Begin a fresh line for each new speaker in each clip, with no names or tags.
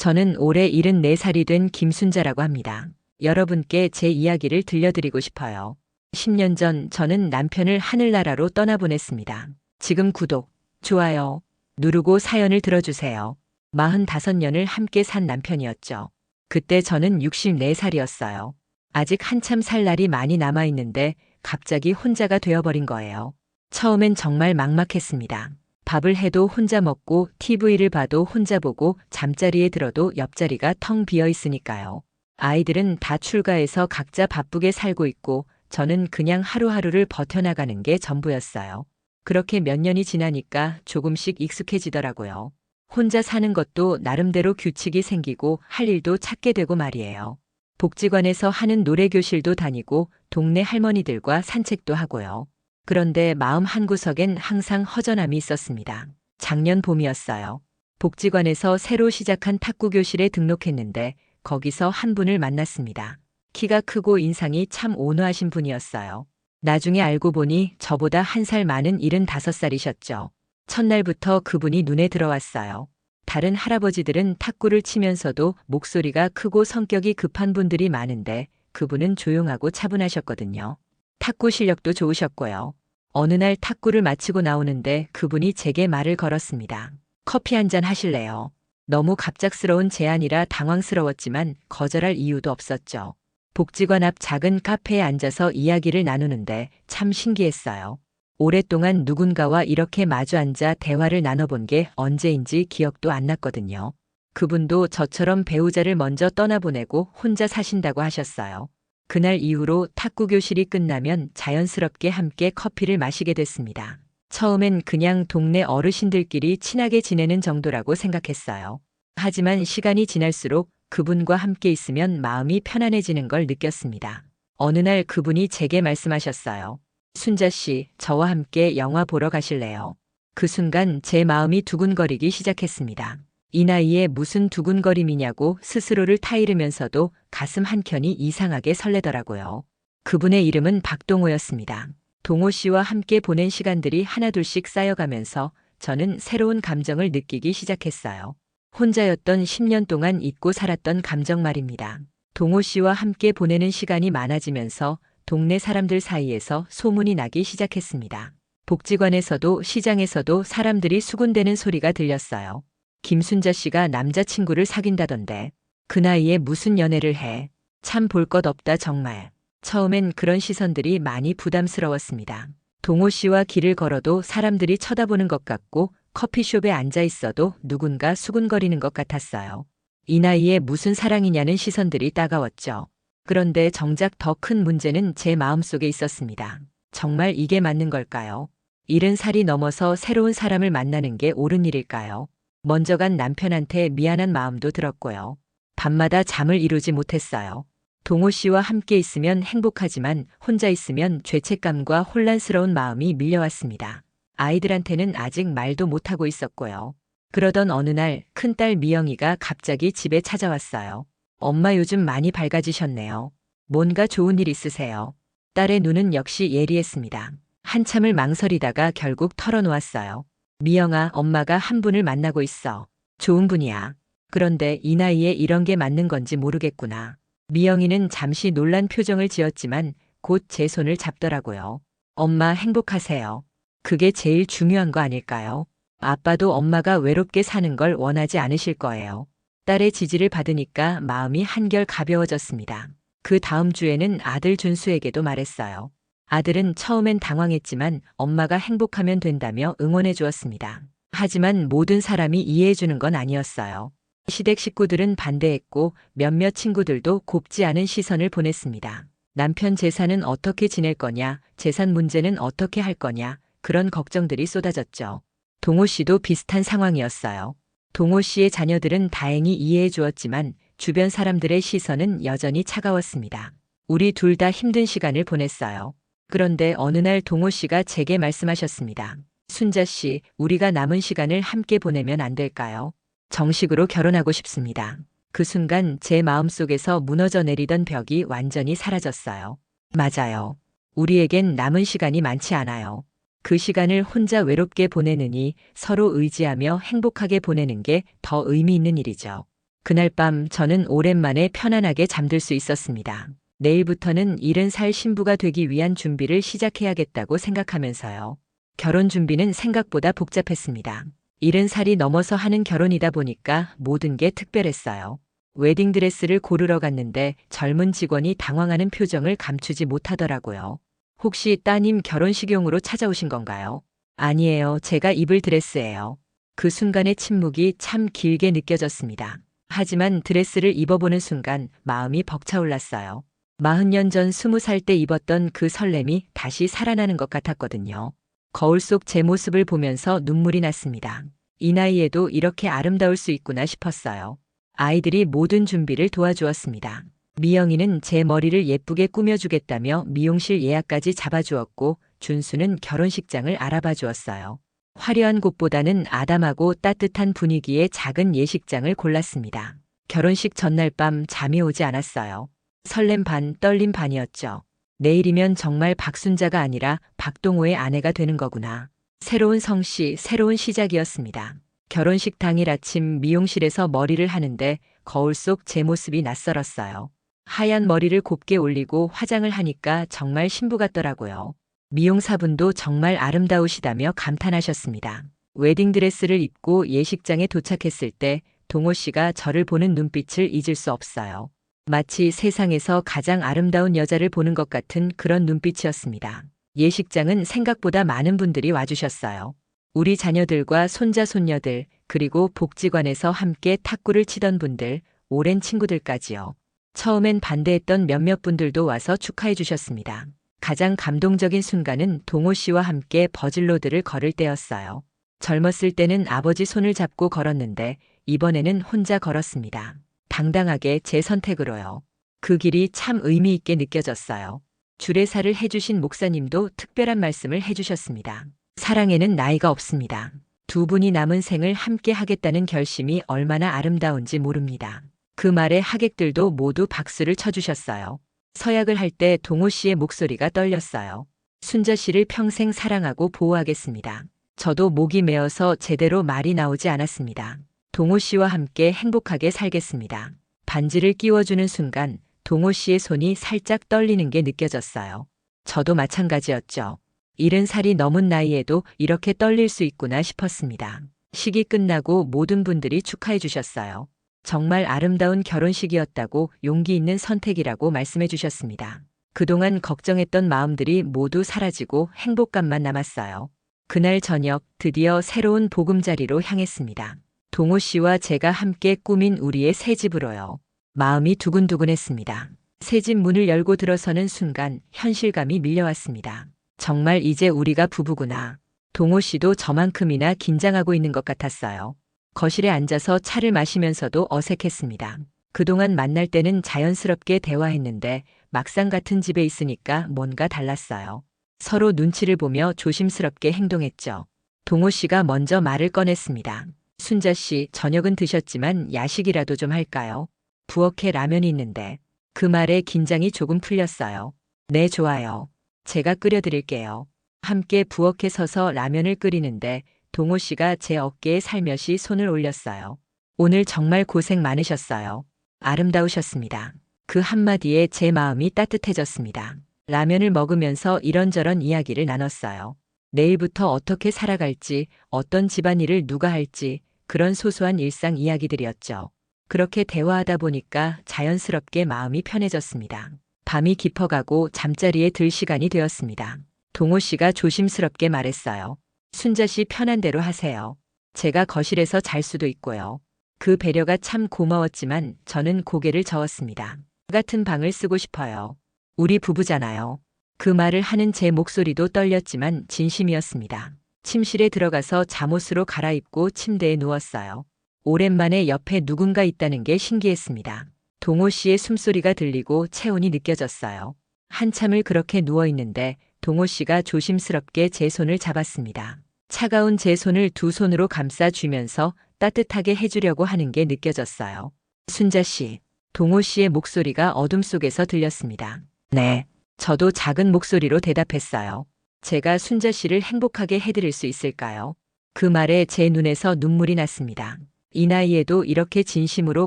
저는 올해 74살이 된 김순자라고 합니다. 여러분께 제 이야기를 들려드리고 싶어요. 10년 전 저는 남편을 하늘나라로 떠나보냈습니다. 지금 구독, 좋아요, 누르고 사연을 들어주세요. 45년을 함께 산 남편이었죠. 그때 저는 64살이었어요. 아직 한참 살 날이 많이 남아있는데 갑자기 혼자가 되어버린 거예요. 처음엔 정말 막막했습니다. 밥을 해도 혼자 먹고 TV를 봐도 혼자 보고 잠자리에 들어도 옆자리가 텅 비어 있으니까요. 아이들은 다 출가해서 각자 바쁘게 살고 있고 저는 그냥 하루하루를 버텨나가는 게 전부였어요. 그렇게 몇 년이 지나니까 조금씩 익숙해지더라고요. 혼자 사는 것도 나름대로 규칙이 생기고 할 일도 찾게 되고 말이에요. 복지관에서 하는 노래교실도 다니고 동네 할머니들과 산책도 하고요. 그런데 마음 한구석엔 항상 허전함이 있었습니다. 작년 봄이었어요. 복지관에서 새로 시작한 탁구 교실에 등록했는데 거기서 한 분을 만났습니다. 키가 크고 인상이 참 온화하신 분이었어요. 나중에 알고 보니 저보다 한 살 많은 75살이셨죠. 첫날부터 그분이 눈에 들어왔어요. 다른 할아버지들은 탁구를 치면서도 목소리가 크고 성격이 급한 분들이 많은데 그분은 조용하고 차분하셨거든요. 탁구 실력도 좋으셨고요. 어느 날 탁구를 마치고 나오는데 그분이 제게 말을 걸었습니다. 커피 한 잔 하실래요? 너무 갑작스러운 제안이라 당황스러웠지만 거절할 이유도 없었죠. 복지관 앞 작은 카페에 앉아서 이야기를 나누는데 참 신기했어요. 오랫동안 누군가와 이렇게 마주 앉아 대화를 나눠본 게 언제인지 기억도 안 났거든요. 그분도 저처럼 배우자를 먼저 떠나보내고 혼자 사신다고 하셨어요. 그날 이후로 탁구 교실이 끝나면 자연스럽게 함께 커피를 마시게 됐습니다. 처음엔 그냥 동네 어르신들끼리 친하게 지내는 정도라고 생각했어요. 하지만 시간이 지날수록 그분과 함께 있으면 마음이 편안해지는 걸 느꼈습니다. 어느 날 그분이 제게 말씀하셨어요. 순자 씨, 저와 함께 영화 보러 가실래요? 그 순간 제 마음이 두근거리기 시작했습니다. 이 나이에 무슨 두근거림이냐고 스스로를 타이르면서도 가슴 한켠이 이상하게 설레더라고요. 그분의 이름은 박동호였습니다. 동호 씨와 함께 보낸 시간들이 하나둘씩 쌓여가면서 저는 새로운 감정을 느끼기 시작했어요. 혼자였던 10년 동안 잊고 살았던 감정 말입니다. 동호 씨와 함께 보내는 시간이 많아지면서 동네 사람들 사이에서 소문이 나기 시작했습니다. 복지관에서도 시장에서도 사람들이 수군대는 소리가 들렸어요. 김순자 씨가 남자친구를 사귄다던데 그 나이에 무슨 연애를 해. 참 볼 것 없다 정말. 처음엔 그런 시선들이 많이 부담스러웠습니다. 동호 씨와 길을 걸어도 사람들이 쳐다보는 것 같고 커피숍에 앉아 있어도 누군가 수군거리는 것 같았어요. 이 나이에 무슨 사랑이냐는 시선들이 따가웠죠. 그런데 정작 더 큰 문제는 제 마음속에 있었습니다. 정말 이게 맞는 걸까요? 일은 살이 넘어서 새로운 사람을 만나는 게 옳은 일일까요? 먼저 간 남편한테 미안한 마음도 들었고요. 밤마다 잠을 이루지 못했어요. 동호 씨와 함께 있으면 행복하지만 혼자 있으면 죄책감과 혼란스러운 마음이 밀려왔습니다. 아이들한테는 아직 말도 못하고 있었고요. 그러던 어느 날 큰딸 미영이가 갑자기 집에 찾아왔어요. 엄마 요즘 많이 밝아지셨네요. 뭔가 좋은 일 있으세요. 딸의 눈은 역시 예리했습니다. 한참을 망설이다가 결국 털어놓았어요. 미영아, 엄마가 한 분을 만나고 있어. 좋은 분이야. 그런데 이 나이에 이런 게 맞는 건지 모르겠구나. 미영이는 잠시 놀란 표정을 지었지만 곧 제 손을 잡더라고요. 엄마 행복하세요. 그게 제일 중요한 거 아닐까요? 아빠도 엄마가 외롭게 사는 걸 원하지 않으실 거예요. 딸의 지지를 받으니까 마음이 한결 가벼워졌습니다. 그 다음 주에는 아들 준수에게도 말했어요. 아들은 처음엔 당황했지만 엄마가 행복하면 된다며 응원해 주었습니다. 하지만 모든 사람이 이해해 주는 건 아니었어요. 시댁 식구들은 반대했고 몇몇 친구들도 곱지 않은 시선을 보냈습니다. 남편 재산은 어떻게 지낼 거냐, 재산 문제는 어떻게 할 거냐, 그런 걱정들이 쏟아졌죠. 동호 씨도 비슷한 상황이었어요. 동호 씨의 자녀들은 다행히 이해해 주었지만 주변 사람들의 시선은 여전히 차가웠습니다. 우리 둘 다 힘든 시간을 보냈어요. 그런데 어느 날 동호 씨가 제게 말씀하셨습니다. 순자 씨, 우리가 남은 시간을 함께 보내면 안 될까요? 정식으로 결혼하고 싶습니다. 그 순간 제 마음속에서 무너져 내리던 벽이 완전히 사라졌어요. 맞아요. 우리에겐 남은 시간이 많지 않아요. 그 시간을 혼자 외롭게 보내느니 서로 의지하며 행복하게 보내는 게 더 의미 있는 일이죠. 그날 밤 저는 오랜만에 편안하게 잠들 수 있었습니다. 내일부터는 70살 신부가 되기 위한 준비를 시작해야겠다고 생각하면서요. 결혼 준비는 생각보다 복잡했습니다. 70살이 넘어서 하는 결혼이다 보니까 모든 게 특별했어요. 웨딩드레스를 고르러 갔는데 젊은 직원이 당황하는 표정을 감추지 못하더라고요. 혹시 따님 결혼식용으로 찾아오신 건가요? 아니에요. 제가 입을 드레스예요. 그 순간의 침묵이 참 길게 느껴졌습니다. 하지만 드레스를 입어보는 순간 마음이 벅차올랐어요. 40년 전 20살 때 입었던 그 설렘이 다시 살아나는 것 같았거든요. 거울 속 제 모습을 보면서 눈물이 났습니다. 이 나이에도 이렇게 아름다울 수 있구나 싶었어요. 아이들이 모든 준비를 도와주었습니다. 미영이는 제 머리를 예쁘게 꾸며주겠다며 미용실 예약까지 잡아주었고 준수는 결혼식장을 알아봐 주었어요. 화려한 곳보다는 아담하고 따뜻한 분위기의 작은 예식장을 골랐습니다. 결혼식 전날 밤 잠이 오지 않았어요. 설렘 반, 떨림 반이었죠. 내일이면 정말 박순자가 아니라 박동호의 아내가 되는 거구나. 새로운 성씨, 새로운 시작이었습니다. 결혼식 당일 아침 미용실에서 머리를 하는데 거울 속 제 모습이 낯설었어요. 하얀 머리를 곱게 올리고 화장을 하니까 정말 신부 같더라고요. 미용사분도 정말 아름다우시다며 감탄하셨습니다. 웨딩드레스를 입고 예식장에 도착했을 때 동호 씨가 저를 보는 눈빛을 잊을 수 없어요. 마치 세상에서 가장 아름다운 여자를 보는 것 같은 그런 눈빛이었습니다. 예식장은 생각보다 많은 분들이 와주셨어요. 우리 자녀들과 손자, 손녀들, 그리고 복지관에서 함께 탁구를 치던 분들, 오랜 친구들까지요. 처음엔 반대했던 몇몇 분들도 와서 축하해 주셨습니다. 가장 감동적인 순간은 동호 씨와 함께 버질로드를 걸을 때였어요. 젊었을 때는 아버지 손을 잡고 걸었는데 이번에는 혼자 걸었습니다. 당당하게 제 선택으로요. 그 길이 참 의미 있게 느껴졌어요. 주례사를 해주신 목사님도 특별한 말씀을 해주셨습니다. 사랑에는 나이가 없습니다. 두 분이 남은 생을 함께 하겠다는 결심이 얼마나 아름다운지 모릅니다. 그 말에 하객들도 모두 박수를 쳐주셨어요. 서약을 할 때 동호 씨의 목소리가 떨렸어요. 순자 씨를 평생 사랑하고 보호하겠습니다. 저도 목이 메어서 제대로 말이 나오지 않았습니다. 동호 씨와 함께 행복하게 살겠습니다. 반지를 끼워주는 순간 동호 씨의 손이 살짝 떨리는 게 느껴졌어요. 저도 마찬가지였죠. 일흔 살이 넘은 나이에도 이렇게 떨릴 수 있구나 싶었습니다. 식이 끝나고 모든 분들이 축하해 주셨어요. 정말 아름다운 결혼식이었다고 용기 있는 선택이라고 말씀해 주셨습니다. 그동안 걱정했던 마음들이 모두 사라지고 행복감만 남았어요. 그날 저녁 드디어 새로운 보금자리로 향했습니다. 동호 씨와 제가 함께 꾸민 우리의 새 집으로요. 마음이 두근두근했습니다. 새 집 문을 열고 들어서는 순간 현실감이 밀려왔습니다. 정말 이제 우리가 부부구나. 동호 씨도 저만큼이나 긴장하고 있는 것 같았어요. 거실에 앉아서 차를 마시면서도 어색했습니다. 그동안 만날 때는 자연스럽게 대화했는데 막상 같은 집에 있으니까 뭔가 달랐어요. 서로 눈치를 보며 조심스럽게 행동했죠. 동호 씨가 먼저 말을 꺼냈습니다. 순자 씨, 저녁은 드셨지만 야식이라도 좀 할까요? 부엌에 라면이 있는데. 그 말에 긴장이 조금 풀렸어요. 네, 좋아요. 제가 끓여드릴게요. 함께 부엌에 서서 라면을 끓이는데 동호 씨가 제 어깨에 살며시 손을 올렸어요. 오늘 정말 고생 많으셨어요. 아름다우셨습니다. 그 한마디에 제 마음이 따뜻해졌습니다. 라면을 먹으면서 이런저런 이야기를 나눴어요. 내일부터 어떻게 살아갈지, 어떤 집안일을 누가 할지, 그런 소소한 일상 이야기들이었죠. 그렇게 대화하다 보니까 자연스럽게 마음이 편해졌습니다. 밤이 깊어가고 잠자리에 들 시간이 되었습니다. 동호 씨가 조심스럽게 말했어요. 순자 씨 편한 대로 하세요. 제가 거실에서 잘 수도 있고요. 그 배려가 참 고마웠지만 저는 고개를 저었습니다. 같은 방을 쓰고 싶어요. 우리 부부잖아요. 그 말을 하는 제 목소리도 떨렸지만 진심이었습니다. 침실에 들어가서 잠옷으로 갈아입고 침대에 누웠어요. 오랜만에 옆에 누군가 있다는 게 신기했습니다. 동호 씨의 숨소리가 들리고 체온이 느껴졌어요. 한참을 그렇게 누워 있는데 동호 씨가 조심스럽게 제 손을 잡았습니다. 차가운 제 손을 두 손으로 감싸 주면서 따뜻하게 해주려고 하는 게 느껴졌어요. 순자 씨, 동호 씨의 목소리가 어둠 속에서 들렸습니다. 네. 저도 작은 목소리로 대답했어요. 제가 순자 씨를 행복하게 해드릴 수 있을까요? 그 말에 제 눈에서 눈물이 났습니다. 이 나이에도 이렇게 진심으로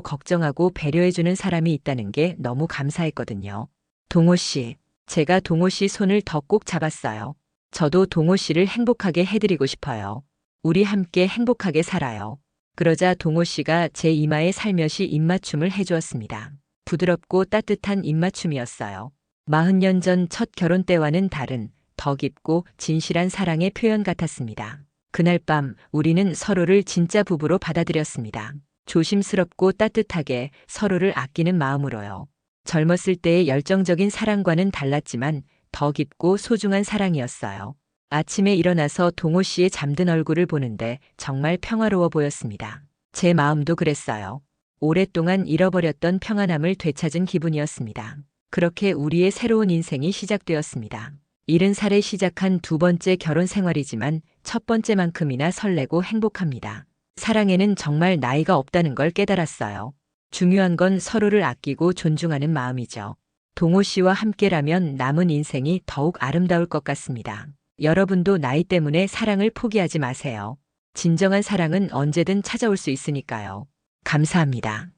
걱정하고 배려해주는 사람이 있다는 게 너무 감사했거든요. 동호 씨, 제가 동호 씨 손을 더 꼭 잡았어요. 저도 동호 씨를 행복하게 해드리고 싶어요. 우리 함께 행복하게 살아요. 그러자 동호 씨가 제 이마에 살며시 입맞춤을 해주었습니다. 부드럽고 따뜻한 입맞춤이었어요. 40년 전 첫 결혼 때와는 다른 더 깊고 진실한 사랑의 표현 같았습니다. 그날 밤 우리는 서로를 진짜 부부로 받아들였습니다. 조심스럽고 따뜻하게 서로를 아끼는 마음으로요. 젊었을 때의 열정적인 사랑과는 달랐지만 더 깊고 소중한 사랑이었어요. 아침에 일어나서 동호 씨의 잠든 얼굴을 보는데 정말 평화로워 보였습니다. 제 마음도 그랬어요. 오랫동안 잃어버렸던 평안함을 되찾은 기분이었습니다. 그렇게 우리의 새로운 인생이 시작되었습니다. 이른 살에 시작한 두 번째 결혼 생활이지만 첫 번째만큼이나 설레고 행복합니다. 사랑에는 정말 나이가 없다는 걸 깨달았어요. 중요한 건 서로를 아끼고 존중하는 마음이죠. 동호 씨와 함께라면 남은 인생이 더욱 아름다울 것 같습니다. 여러분도 나이 때문에 사랑을 포기하지 마세요. 진정한 사랑은 언제든 찾아올 수 있으니까요. 감사합니다.